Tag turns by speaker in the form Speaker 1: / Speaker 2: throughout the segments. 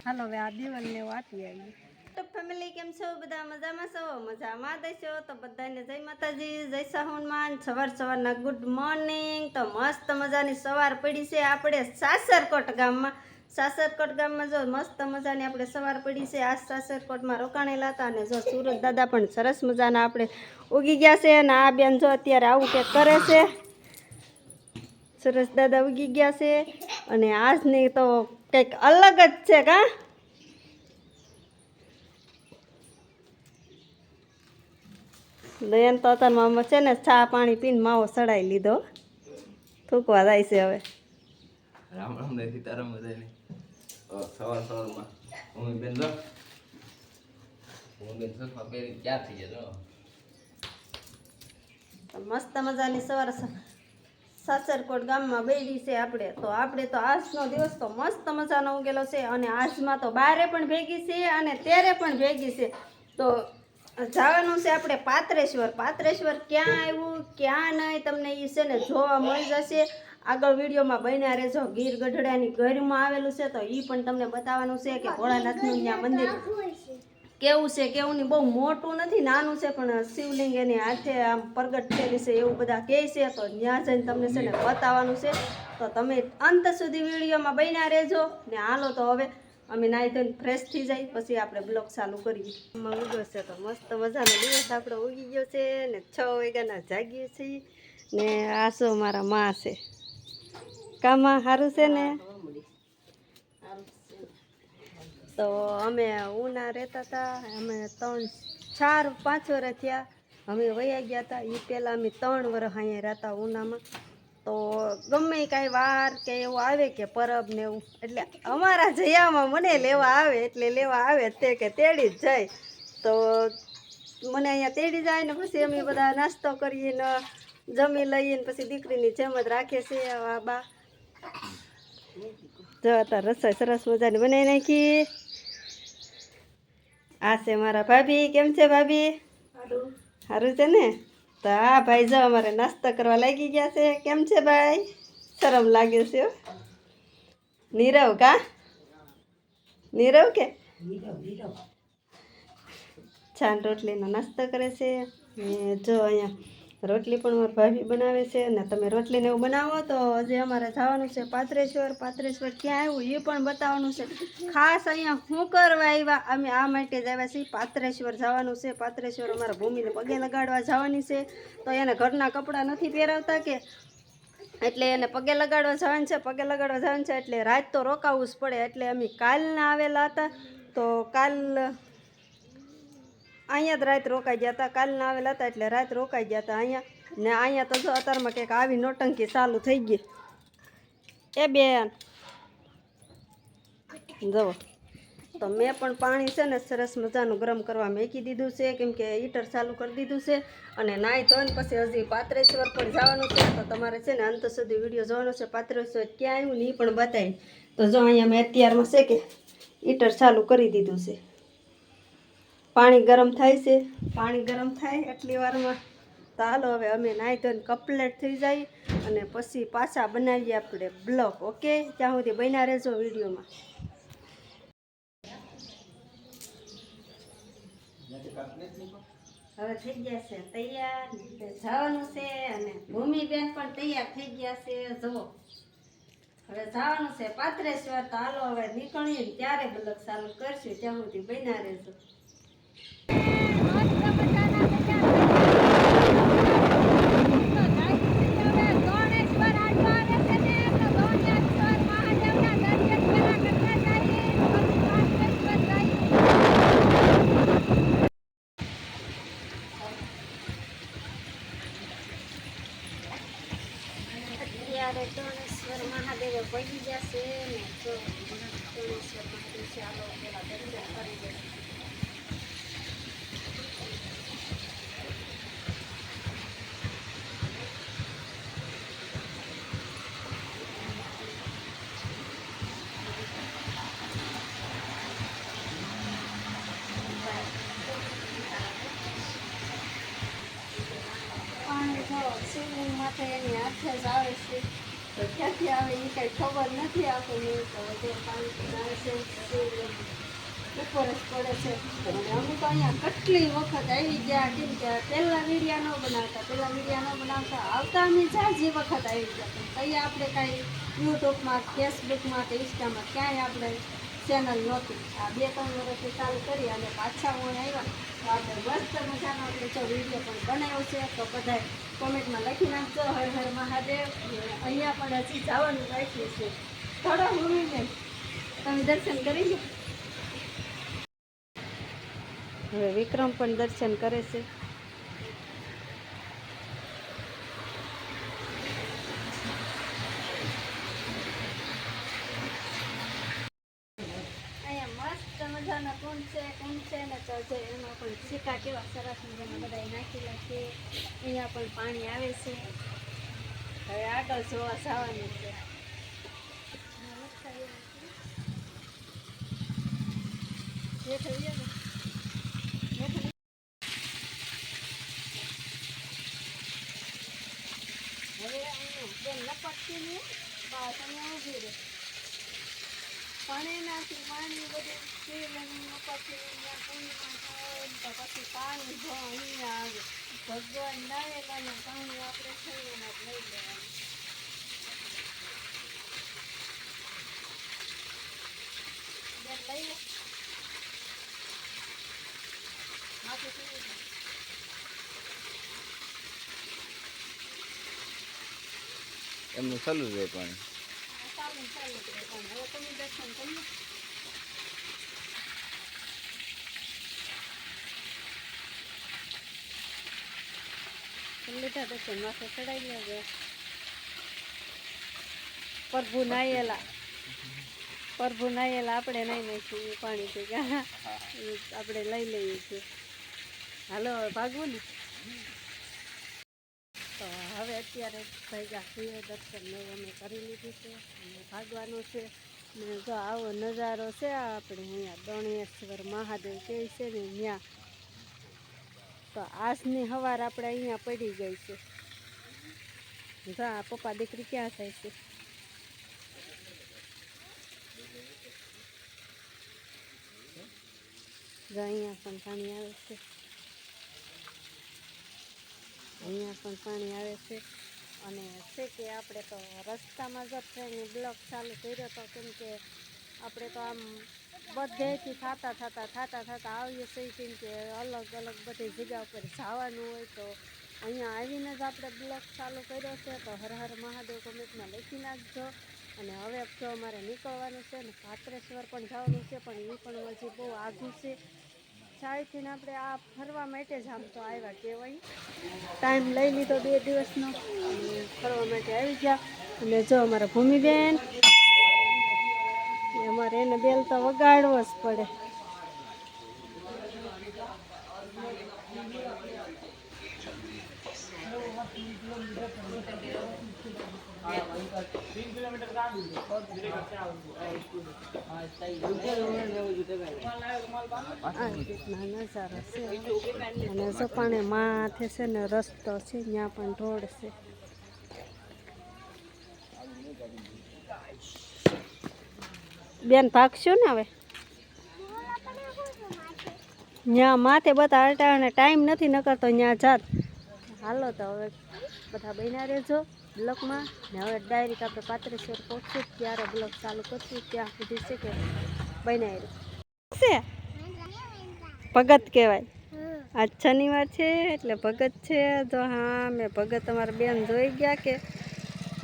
Speaker 1: હાલો, હવે આ દિવાલ ને એવું આપી આવી
Speaker 2: તો ફેમિલી કેમ છો? બધા મજામાં છો? મજામાં દેશો તો બધાને જય માતાજી, જય સાહુનમાન સવાર સવારના ગુડ મોર્નિંગ તો મસ્ત મજાની સવાર પડી છે આપણે સાસરકોટ ગામમાં. સાસરકોટ ગામમાં જો મસ્ત મજાની આપણે સવાર પડી છે. આ સાસરકોટમાં રોકાણેલા હતા અને જો સુરત દાદા પણ સરસ મજાના આપણે ઉગી ગયા છે અને આ બેન જો અત્યારે આવું કંઈક કરે છે. સરસ દાદા ઉગી ગયા છે. અને આજની તો કંઈક અલગ જ છે કા? દયન તો અત્યારમાં છે ને ચા પાણી પીને માવો સડાઈ લીધો. થૂકવા જાય છે હવે.
Speaker 3: રામ રામ ને સીતારામ બધાને સવાર સવારમાં હું બેન લો. હું બેન સસમા પહેરી ક્યાં થઈ ગયા
Speaker 2: મસ્ત મજાની સવાર સ- સાસરકોટ ગામમાં બેલી છે આપણે. તો આપણે તો આજનો દિવસ તો મસ્ત મજાનો ઉગેલો છે અને આજમાં તો બારે પણ ભેગી છે અને ત્યારે પણ ભેગી છે. તો જવાનું છે આપણે પાત્રેશ્વર. પાત્રેશ્વર ક્યાં આવ્યું, ક્યાં નહીં તમને એ છે ને જોવા મળી જશે. આગળ વિડીયોમાં બન્યા રહેજો. ગીર ગઢડાની ઘરમાં આવેલું છે તો એ પણ તમને બતાવવાનું છે કે ભોળાનાથનું ત્યાં મંદિર. કેવું છે, કેવું નહીં, બહુ મોટું નથી, નાનું છે, પણ શિવલિંગ એની હાથે આમ પ્રગટ થયેલી છે, એવું બધા કહે છે. તો ત્યાં જઈને તમને છે ને બતાવવાનું છે. તો તમે અંત સુધી વિડીયોમાં બન્યા રહેજો. ને હાલો તો હવે અમે નાહી ધોઈને ફ્રેશ થઈ જાય, પછી આપણે બ્લોગ ચાલુ કરીએ. એમાં ઉગ્યો છે તો મસ્ત મજાનો દિવસ આપણો ઉગી ગયો છે ને છ વાગ્યાના જાગીએ છીએ. ને આ શું મારા માં છે? કામાં સારું છે ને? તો અમે ઉના રહેતા હતા અમે ત્રણ, ચાર, પાંચ વર્ષ થયા. અમે વયા ગયા હતા એ પહેલાં અમે ત્રણ વર્ષ અહીંયા રહેતા ઉનામાં. તો ગમે કાંઈ વાર કે એવું આવે કે પરબ ને એવું. એટલે અમારા જયામાં મને લેવા આવે, એટલે લેવા આવે તે કે તેડી જ જાય. તો મને અહીંયા તેડી જાય ને પછી અમે બધા નાસ્તો કરીએ ને જમી લઈએ ને પછી દીકરીની જેમ જ રાખે છે આ બા. જો રસોઈ સરસ મજાની બનાવી નાખી. આ છે મારા ભાભી. કેમ છે ભાભી? સારું છે ને? તો આ ભાઈ જો અમારે નાસ્તો કરવા લાગી ગયા છે. કેમ છે ભાઈ? શરમ લાગે છે હો. નીરવ કા? નીરવ કે? છાન રોટલીનો નાસ્તો કરે છે. ને જો અહીંયા રોટલી પણ મારી ભાભી બનાવે છે અને તમે રોટલીને એવું બનાવો તો હજી અમારે જવાનું છે પાત્રેશ્વર. પાત્રેશ્વર ક્યાં આવ્યું? એ પણ બતાવવાનું છે. ખાસ અહીંયા શું કરવા આવ્યા? અમે આ માટે જ આવ્યા છીએ. પાત્રેશ્વર જવાનું છે. પાત્રેશ્વર અમારા ભૂમિને પગે લગાડવા જવાની છે. તો એને ઘરના કપડાં નથી પહેરાવતા કે? એટલે એને પગે લગાડવા જવાનું છે, પગે લગાડવા જવાનું છે. એટલે રાત તો રોકાવું જ પડે. એટલે અમે કાલના આવેલા હતા. તો કાલ અહીંયા જ રાત રોકાઈ ગયા હતા. કાલના આવેલા હતા એટલે રાત રોકાઈ ગયા હતા અહીંયા. ને અહીંયા તો જો અત્યારમાં કંઈક આવી નોટંકી ચાલુ થઈ ગઈ. એ બેન. જવો તો મેં પણ પાણી છે ને સરસ મજાનું ગરમ કરવા મેકી દીધું છે. કેમ કે હીટર ચાલુ કરી દીધું છે. અને નાહી ધોઈને પછી હજી પાત્રેશ્વર પણ જવાનું છે. તો તમારે છે ને અંત સુધી વીડિયો જોવાનો છે. પાત્રેશ્વર ક્યાં આવ્યું ને પણ બતાવી તો જો અહીંયા મેં અત્યારમાં છે કે હીટર ચાલુ કરી દીધું છે. પાણી ગરમ થાય છે. પાણી ગરમ થાય એટલી વારમાં તો હાલો હવે અમે નાહી ધોઈને કપલેટ થઈ જાય અને પછી પાછા બનાવીએ આપણે બ્લોક, ઓકે? ત્યાં સુધી બન્યા રહેજો વિડીયોમાં. હવે થઈ ગયા છે તૈયાર જવાનું છે અને ભૂમિબેન પણ તૈયાર થઈ ગયા છે, જુઓ. હવે જવાનું છે પાત્રેશ્વર, તો હાલો હવે નીકળીએ ત્યારે બ્લોક ચાલુ કરશું, ત્યાં સુધી બન્યા રહેજો. あ! જો આવે છે. તો ક્યાંથી આવે એ ઉપર જ પડે છે. અને અમે તો અહીંયા કેટલી વખત આવી ગયા, કેમ કે પહેલાં વીડિયા ન બનાવતા, પહેલાં વીડિયા ન બનાવતા, આવતા અમે જે વખત આવી ગયા. પણ આપણે કાંઈ યુટ્યુબમાં, ફેસબુકમાં કે ઇન્સ્ટામાં ક્યાંય આપણે ચેનલ નહોતી. આ બે ત્રણ વર્ષથી ચાલુ કરી અને પાછા હું આવ્યા. તો આપણે મસ્ત મજાનો આપણે જો વીડિયો પણ બનાવ્યો છે, તો બધાય કોમેન્ટમાં લખી નાખજો. હર હર મહાદેવ. અહીંયા પણ હજી જવાનું રાખ્યું છે. થોડો મૂવીને તમે દર્શન કરી લો. હવે વિક્રમ પણ દર્શન કરે છે અહીંયા મસ્ત મજાના કોણ છે કોણ છે ને તો જે એમાં પણ સિક્કા કેવા સરસ મજાના બધા નાખેલા છે અહીંયા પણ પાણી આવે છે હવે આગળ જોવા જવાનું છે હેઠ આવ્યા ને? હેઠ આવી- હવે અહીંયા બેન લપટતી ને બસ અહીંયા ઊભી રહે પાણી નાખી પાણી બધું પછી તો પછી પાણી અહીંયા ભગવાન નાયેલા ને પાણી આપણે થઈને લઈ લેવાનું. લઈ લે. માથું થઈ જાય
Speaker 3: એમનું પાણી.
Speaker 2: ચાલુ ચાલુ રહે પણ હવે તમે દર્શન કરી કરી લીધા દર્શન માથે ચડાવી લેજો પ્રભુ નાયેલા પ્રભુ નાયેલા આપણે નહીં નાખીએ પાણી છે ગયા આપણે લઈ લઈએ છીએ હાલો ભાગવું ને અત્યારે ભેગા છીએ દર્શન અમે કરી લીધું છે અને ભાગવાનું છે. ને જો આવો નજારો છે આપણે અહીંયા દોણેશ્વર મહાદેવ કહે છે ને ત્યાં. તો આજની સવાર આપણે અહીંયા પડી ગઈ છે. જો આ પપ્પા દીકરી ક્યાં થાય છે? જો અહીંયા પાણી આવે છે. અહીંયા પણ પાણી આવે છે. અને છે કે આપણે તો રસ્તામાં જ ટ્રેનની બ્લોક ચાલુ કર્યો હતો કેમ કે આપણે તો આમ બધેથી થતા થતા થતા થતા આવીએ છીએ કેમ કે અલગ અલગ બધી જગ્યા ઉપર જવાનું હોય તો અહીંયા આવીને જ આપણે બ્લોક ચાલુ કર્યો છે તો હર હર મહાદેવ કમેન્ટમાં લખી નાખજો. અને હવે જો અમારે નીકળવાનું છે ને ભાત્રેશ્વર પણ જવાનું છે પણ એ પણ હજી બહુ આઘું છે. ચાયથી આપણે આ ફરવા માટે જ આમ તો આવ્યા કહેવાય. ટાઈમ લઈ લીધો બે દિવસનો. ફરવા માટે આવી ગયા. અને જો અમારા ભૂમિબેન અમારે એને બેલ તો વગાડવો જ પડે. આ રીતના નજારો છે અને સપાણે માથે છે ને રસ્તો છે ત્યાં પણ રોડ છે બેન ભાગશું ને હવે? ત્યાં માથે બધા અટાણે ટાઈમ નથી નકરતો ત્યાં જાત. હાલો તો હવે બધા બન્યા રહેજો. બ્લોકમાં ને હવે ડાયરેક્ટ આપણે પાત્રેશ્વર પહોંચશું ત્યારે બ્લોક ચાલુ કરશું ત્યાં સુધી છે કે બનાવી છે? ભગત કહેવાય. આજ શનિવાર છે એટલે ભગત છે. તો હા મેં ભગત અમારા બેન જોઈ ગયા કે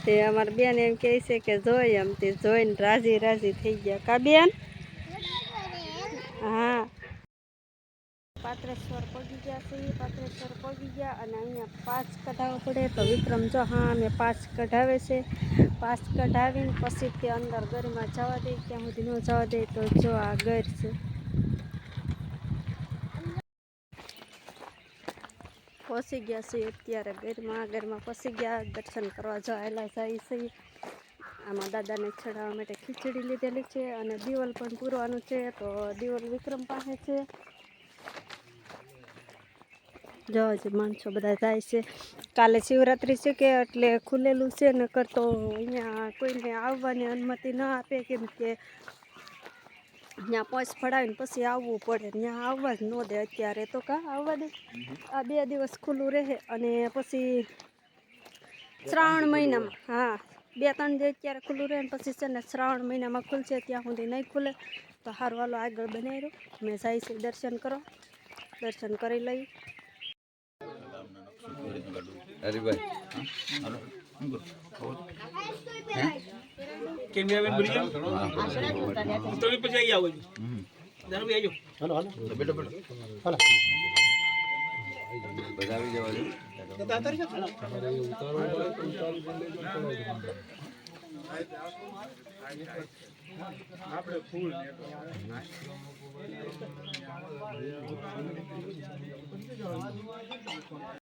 Speaker 2: તે અમારા બેન એમ કહે છે કે જોઈ એમ તે જોઈને રાજી રાજી થઈ ગયા. કા બેન? હા પાત્રેશ્વર પગી ગયા છે પાત્રેશ્વર પગી ગયા અને અહીંયા પાંચ કઢાવવા પડે. તો વિક્રમ જો હા અમે પાંચ કઢાવે છે. પાંચ કઢાવીને પછી તે અંદર ગરીમાં જવા દે. ત્યાં સુધી ન જવા દે તો જો આ ગર છે. પહોંચી ગયા છીએ અત્યારે ઘરમાં. ગરમાં પહોંચી ગયા. દર્શન કરવા જાયેલા જાય છે. આમાં દાદાને ચડાવવા માટે ખીચડી લીધેલી છે અને દિવલ પણ પૂરવાનું છે. તો દિવલ વિક્રમ પાસે છે. જો હજી માણસો બધા જાય છે. કાલે શિવરાત્રિ છે કે એટલે ખુલેલું છે નકર તો અહીંયા કોઈને આવવાની અનુમતિ ન આપે કેમ કે ત્યાં પોચ ફડાવીને પછી આવવું પડે. ત્યાં આવવા જ ન દે અત્યારે તો કા આવવા દે આ બે દિવસ ખુલ્લું રહે અને પછી શ્રાવણ મહિનામાં હા બે ત્રણ જે અત્યારે ખુલ્લું રહે ને પછી છે ને શ્રાવણ મહિનામાં ખુલશે ત્યાં સુધી નહીં ખુલે. તો હારું વાલો આગળ બનાવી મેં જાય છે દર્શન કરો. દર્શન કરી લઈ
Speaker 3: હરીભાઈ.
Speaker 4: કેમેરામેન બની જાઓ તમે પછી આવી આવો દારૂ આવજો
Speaker 3: બેટો બેટો બધા આવી જવા દો. પગ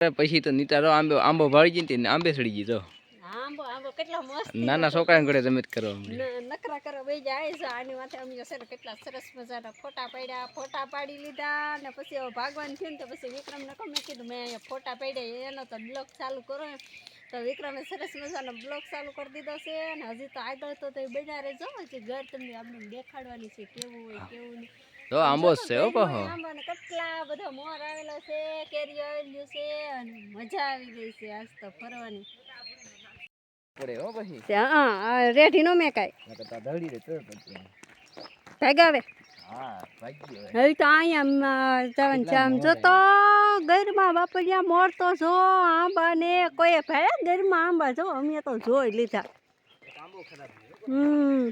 Speaker 3: પછી તો નીતારો આંબો આંબો ભાળી ગઈ ને આંબે સડી ગઈ તો
Speaker 2: કેટલો મસ્ત
Speaker 3: નાના છોકરાને ઘરે તમે જ કરો
Speaker 2: નકરા કરો બે જાય છે આની માથે અમે છે ને કેટલા સરસ મજાના ફોટા પાડ્યા. ફોટા પાડી લીધા ને પછી હવે ભાગવાન થયું ને તો પછી વિક્રમને કહું કીધું મેં અહીંયા ફોટા પાડ્યા એનો તો બ્લોગ ચાલુ કરો તો વિક્રમે સરસ મજાનો બ્લોગ ચાલુ કરી દીધો છે અને હજી તો આગળ તો તે બજારે રહેજો હજી ઘર તમને આપણે દેખાડવાની છે કેવું હોય કેવું નહીં.
Speaker 3: તો આંબો છે હો કહો
Speaker 2: આંબાને કેટલા બધા મોર આવેલા છે કેરી આવેલી છે અને મજા આવી ગઈ છે આજ તો ફરવાની.
Speaker 3: પડે હો પછી.
Speaker 2: હા રેઠી નો મેં
Speaker 3: તો ધડી રે તો પછી
Speaker 2: ભેગાવે.
Speaker 3: હા ભાગી હવે.
Speaker 2: હવે તો અહીંયા જવાનું છે આમ જો તો ગરમાં બાપડિયા મોર તો જો આંબા ને કોઈ ભેળે ગરમાં આંબા જો અમે તો જોઈ લીધા. હમ.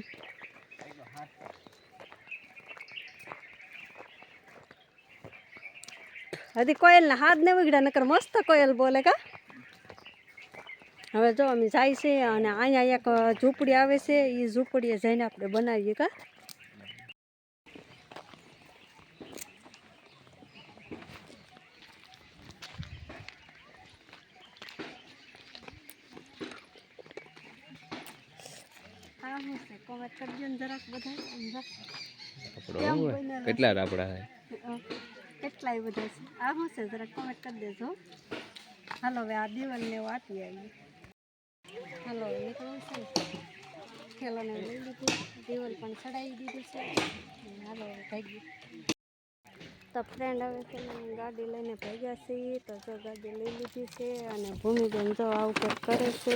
Speaker 2: હજી કોયલ ના હાથ ને ઉગડ્યા નકર મસ્ત કોયલ બોલે કા? હવે જો અમે જાય છે અને અહીંયા એક ઝૂંપડી આવે છે એ ઝૂંપડીએ જઈને આપણે બનાવીએ કા? છે ને?
Speaker 3: કેટલા રાપડા હે
Speaker 2: કેટલાય બધા છે? આ હું છે? જરાક કોમેન્ટ કરી દેજો. હાલો હવે આ દિવાલને એવું આપી આવીએ. હાલો નીકળવું છે ને. થેલોને લઈ લીધું. દિવાલ પણ ચડાવી દીધું છે. હાલો ભાગીએ તો ફ્રેન્ડ હવે છે ગાડી લઈને ભાગ્યા છીએ. તો જો ગાડી લઈ લીધી છે અને ભૂમિબેન જો આવું કરે છે.